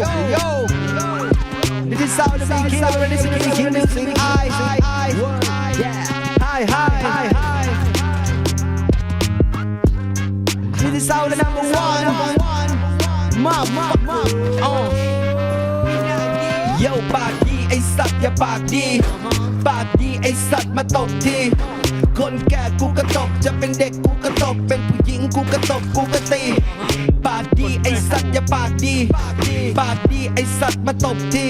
yo, yo. This is sound of me, killer, and this is me, killer, music, I, I, yeah. Hi, hi, hi, hi. This is sound of number one. Mom, mom, mom. Oh. โย่ปากดีไอสัตว์อย่าปากดี ปากดีไอสัตว์มาตบที คนแก่กูก็ตบ จะเป็นเด็กกูก็ตบ เป็นผู้หญิงกูก็ตบ กูก็ตี ปากดีไอสัตว์อย่าปากดี ปากดีไอสัตว์มาตบที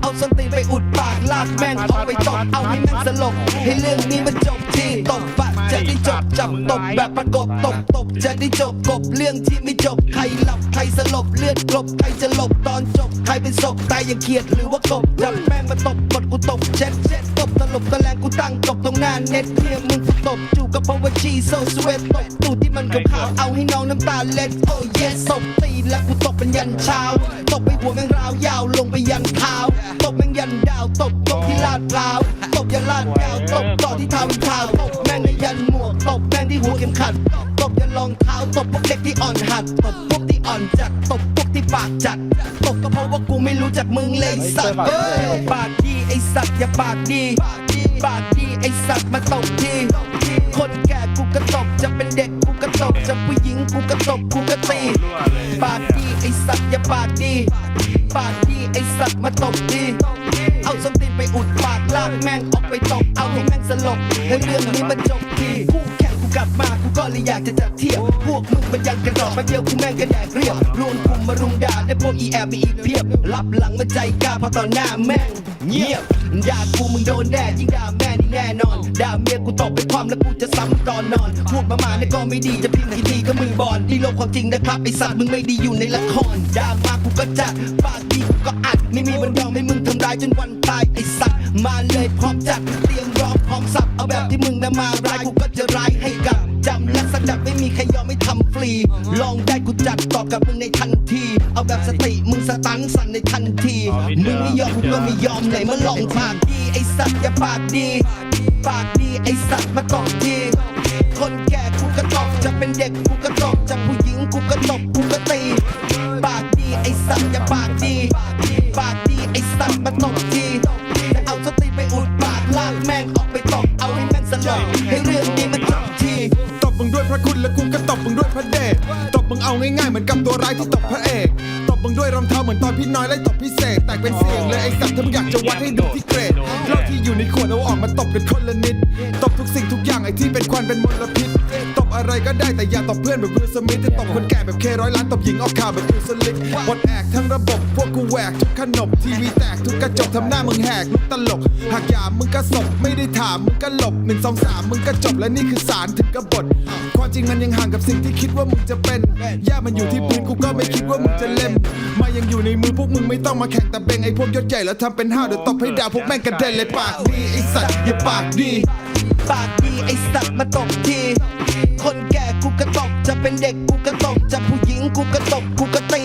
เอาส้นตีนไปอุดปากลากแม่งออกไปตบเอาให้แม่งสลบให้เรื่องนี้มันจบทีตบปะจะได้จบจับตบแบบประกบตบตบจะได้จบกบเรื่องที่ไม่จบใครหลับใครสลบเลือดกลบใครจะหลบตอนจบใครเป็นศพตายอย่างเขียดหรือว่ากบจับแม่งมาตบกดกูตบเช็ดเช็ดตบตลบตะแลงกูตั้งตบตรงหน้าเน็ตเนี่ยมึงตบจูกับเพราะว่าชีโซสเวตตบตูด ที่มันขาวๆเอาให้น้องน้ำตาเล็ดโอ้เยสตบตีนแล้วกูตบเป็นยันเช้าตบไปหัวแม่งราวยาวลงไปยันเท้าตบแม่งยันดาวตบตบที่ลาดพร้าวตบยันลาดยาวตบต่อที่เท้าเท้าตบแม่งในยันหมวกตบแม่งที่หัวเข็มขัดตบยันรองเท้าตบพวกเด็กที่อ่อนหัดตบพวกที่อ่อนจัดตบพวกที่ปากจัดตบก็เพราะว่ากูไม่รู้จักมึงเลยสัตว์เอ้ยปากดีไอสัตว์อย่าปากดีปากดีไอสัตว์มาตบทีคนแก่ ก็ตบจะเป็นเด็กกูก็ตบจะผู้หญิงกูก็ตบกูก็ตีปากดีไอสัตว์อย่าปากดี ปากดีไอสัตว์มาตบทีเอาส้นตีนไปอุดปากลากแม่งออกไปตบเอาให้แม่งสลบให้เรื่องนี้มันจบทีคู่แข่งกูกลับมากูก็เลยอยากจะจัดเทียบพวกมึงมันยังกระดอกมาเดียวกูแม่งก็แดกเรียบรวมกลุ่มมารุมด่าได้พวกอีแอบมีอีกเพียบรับหลังมาใจกล้าพราะตอนหน้าแม่งเงียบ ด่ากูมึงโดนแน่ยิ่งด่าแม่นี่แน่นอนด่าเมียกูตบไปความแล้วกูจะซ้ำตอนนอน พูดมามาเนี่ยก็ไม่ดีจะพิมพ์กี่ทีก็มือบอลนี่โลกความจริงนะครับไอสัตว์มึงไม่ดีอยู่ในละครด่ามากูก็จัดปากดีกูก็อัดไม่มีวันยอมให้มึงทำร้ายจนวันตายไอสัตว์มาเลยพร้อมจัดเตรียมรองพร้อมสับเอาแบบที่มึงนะมาร้ายกูก็จะร้ายให้กับ จำและสดับไม่มีใครยอมไม่ทำฟรี ลองได้กูจัดตอบกับมึงในทันที เอาแบบสติมึงสตันสั่นในทันที มึงไม่ยอมกูก็ไม่ยอมไหนมาลองปากดีไอสัตว์อย่าปากดี ปากดีไอสัตว์มาตอบทีคนแก่กูก็ตบจะเป็นเด็กกูก็ตบจะผู้หญิงกูก็ตบกูก็ตีปากดีไอสัตว์อย่าปากดี ปากดีไอสัตว์มาตบทีจะเอาสติไปอุดปากลากแม่งออกไปตบเอาให้แม่งสลบให้ พระคุณและกูก็ตบมึงด้วยพระเดชตบมึงเอาง่ายๆเหมือนกับตัวร้ายที่ตบพระเอก ตบมึงด้วยรองเท้าเหมือนตอนพี่น้อยไล่ตบพี่เสกแตกเป็นเสียงเลยไอ้สัตว์ถ้ามึงอยากจะวัดให้ดูที่เกรดเหล้าที่อยู่ในขวดเอาออกมาตบเป็นคนละนิด ตบทุกสิ่งทุกอย่างไอ้ที่เป็นควันเป็นมลพิษ อะไรก็ได้แต่อย่าตบเพื่อนแบบวิลสมิธจะตบคนแก่แบบเคร้อยล้านตบหญิงออกข่าวแบบอิลสลิกหมดแอกทั้งระบบพวกกูแหวกทุกขนมทีวีแตกทุกกระจกทำหน้ามึงแหกมึงตลก หากหยามมึงก็ศพไม่ได้ถามมึงก็หลบหนึ่งสองสามมึงก็จบและนี่คือสารถึงกบฏความจริงมันยังห่างกับสิ่งที่คิดว่ามึงจะเป็นย่ามันอยู่ที่ปืนกูก็ไม่คิดว่ามึงจะเล่มมายังอยู่ในมือพวกมึงไม่ต้องมาแข่งแตะเบงไอ้พวกยศใหญ่แล้วทำเป็นห้าวเดี๋ยวตบให้ด่าพวกแม่งกระเด็นเลยปากดีไอ้สัตว์อย่าปากดี ปากดีไอสัตว์มาตบที นแก่กูก็ตบจะเป็นเด็กกูก็ตบจะผู้หญิงกูก็ตบกูก็ตี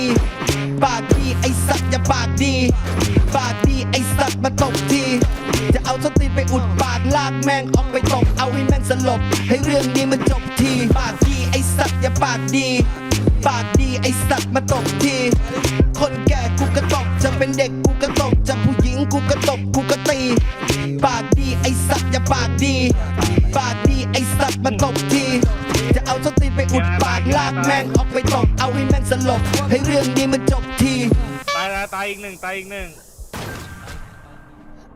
ปากดีไอสัตว์อย่าปากดี ปากดีไอสัตว์มาตบทีจะเอาสตินไปอุดปากลากแม่งออกไปตบเอาให้แม่งสลบ ให้เรื่องนี้มันจบทีปากดีไอสัตว์อย่าปากดี ปากดีไอสัตว์มาตบที คนแก่กูก็ตบจะเป็นเด็กกูก็ตบจะผู้หญิงกูก็ตบกูก็ตี ปากดีไอสัตว์อย่าปากดี ปากดี ม่งออกไปตบเอาให้แม่งสลบให้เรื่องนี้มันจบที ตายแล้วตายอีกหนึ่งตายอีกหนึ่ง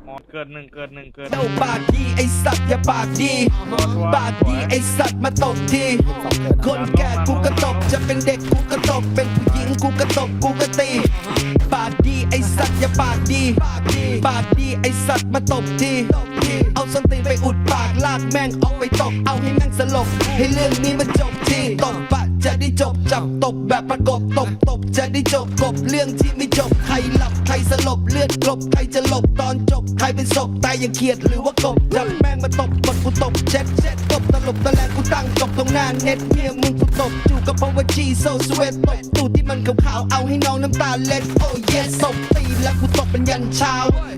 หมดเกิดหนึ่งเกิดหนึ่งเกิดหนึ่ง เจ้าปากดีไอสัตว์อย่าปากดี ปากดีไอสัตว์มาตบที คนแก่กูก็ตบจะเป็นเด็กกูก็ตบเป็นผู้หญิงกูก็ตบกูก็ตี ปากดีไอสัตว์อย่าปากดี ปากดีไอสัตว์มาตบทีเอา ส้นตีนไปอุดปากลากแม่งออกไปตกเอาให้แม่งสลบ ให้เรื่องนี้มันจบทีตบปะจะได้จบจับตบแบบประกบตบตบจะได้จบกบเรื่องที่ไม่จบใครหลับใครสลบเลือดกลบใครจะหลบตอนจบใครเป็นศพตายอย่างเขียดหรือว่ากบจับแม่งมาตบกดกูตบเช็ดเช็ดตบตลบตะแลงกูตั้งจบตรงหน้าเน็ตเมียมึงกูตบอยู่กับพราะว่าชีโซสเวตตบตูดที่มันขาวๆเอาให้น้องน้ำตาเล็ดโอ้เยสศพตีแล้วกูตบเป็นยันเช้า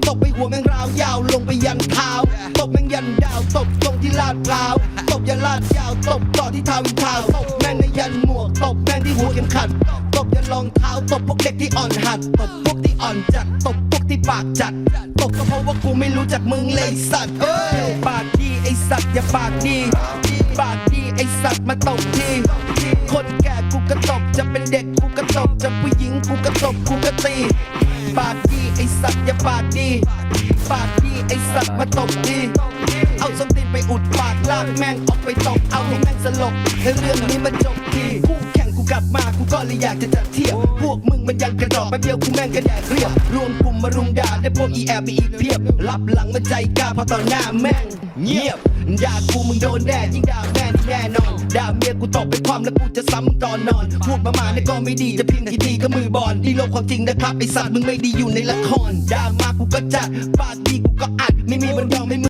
ตบไปหัวแมงราวยาวลงไปยันเท้าตบแมงยันดาวตบตรงที่ลาดพร้าวตบยันลาดยาวตบต่อที่เท้าวินทาวตบแม่งในยันหมวกตบแม่งที่หัวเข็มขัดตบยันรองเท้าตบพวกเด็กที่อ่อนหัดตบพวกที่อ่อนจัดตบพวก ที่ปากจัดตบก็เพราะว่ากูไม่รู้จักมึงเลยสัตว์เอ้ยปากดีไอสัตว์อย่าปากดี ปากดีไอสัตว์มาตบทีคนแก่กูก็ตบจะเป็นเด็กกูก็ตบจะผู้หญิงกูก็ตบกูก็ตีปากดีไอสัตว์อย่าปากดี ปากดีไอสัตว์มาตบทีเอาส้นตีนไปอุดปากลากแม่งออกไปตบเอาให้แม่งสลบให้เรื่องนี้มันจบทีคู่แกลับมากูก็เลยอยากจะจัดเทียบ พวกมึงมันยังกระจอกแป๊บเดียวกูแม่งก็แดกเรียบ รวมกลุ่มมารุมด่าได้พวกอีแอบอีกเพียบ รับหลังมันใจกล้าพราะตอนหน้าแม่งเงียบด่ากูมึงโดนแน่ยิ่งด่าแม่นี่แน่นอนด่าเมียกูตบไปความแล้วกูจะซ้ำมึงตอนนอน พูดมามาเนี่ยก็ไม่ดีจะพิมพ์กี่ทีก็มือบอลนี่โลกความจริงนะครับไอสัตว์มึงไม่ดีอยู่ในละครด่ามากูก็จัดปากดีกูก็อัดไม่มีมันยอมให้มึง